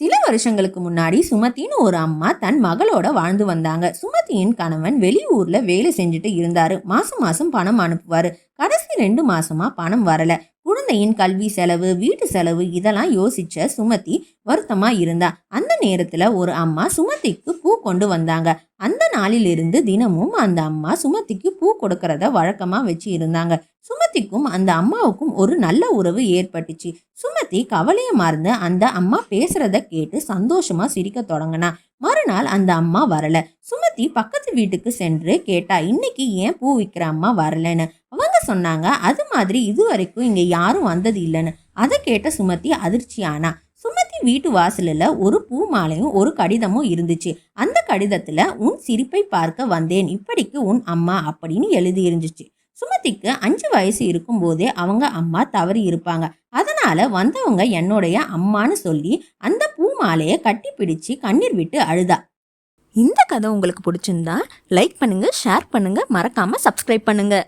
சில வருஷங்களுக்கு முன்னாடி சுமதின்னு ஒரு அம்மா தன் மகளோட வாழ்ந்து வந்தாங்க. சுமதியின் கணவன் வெளியூர்ல வேலை செஞ்சுட்டு இருந்தாரு. மாசம் மாசம் பணம் அனுப்புவாரு. கடைசி ரெண்டு மாசமா பணம் வரல. குழந்தையின் கல்வி செலவு வீட்டு செலவு இதெல்லாம் யோசிச்ச சுமதி வருத்தமா இருந்தா. அந்த நேரத்துல ஒரு அம்மா சுமதிக்கு பூ கொண்டு வந்தாங்க. அந்த நாளிலிருந்து தினமும் அந்த அம்மா சுமதிக்கு பூ கொடுக்கறத வழக்கமா வச்சு இருந்தாங்க. சுமதிக்கும் அந்த அம்மாவுக்கும் ஒரு நல்ல உறவு ஏற்பட்டுச்சு. சுமதி கவலைய மறந்து அந்த அம்மா பேசுறத கேட்டு சந்தோஷமா சிரிக்க தொடங்கினா. மறுநாள் அந்த அம்மா வரல. சுமதி பக்கத்து வீட்டுக்கு சென்று கேட்டா இன்னைக்கு ஏன் பூ விற்கிற அம்மா வரலன்னு? அவங்க சொன்னாங்க அது மாதிரி இது வரைக்கும் இங்க யாரும் வந்தது இல்லைன்னு. அதை கேட்ட சுமதி அதிர்ச்சி ஆனா. சுமதி வீட்டு வாசலில் ஒரு பூ மாலையும் ஒரு கடிதமும் இருந்துச்சு. அந்த கடிதத்தில் உன் சிரிப்பை பார்க்க வந்தேன். இப்படிக்கு உன் அம்மா அப்படின்னு எழுதி இருந்துச்சு. சுமதிக்கு அஞ்சு வயசு இருக்கும்போதே அவங்க அம்மா தவறி இருப்பாங்க. அதனால வந்தவங்க என்னுடைய அம்மான்னு சொல்லி அந்த பூ மாலையை கட்டி பிடிச்சு கண்ணீர் விட்டு அழுதா. இந்த கதை உங்களுக்கு பிடிச்சிருந்தா லைக் பண்ணுங்க ஷேர் பண்ணுங்க மறக்காம சப்ஸ்கிரைப் பண்ணுங்க.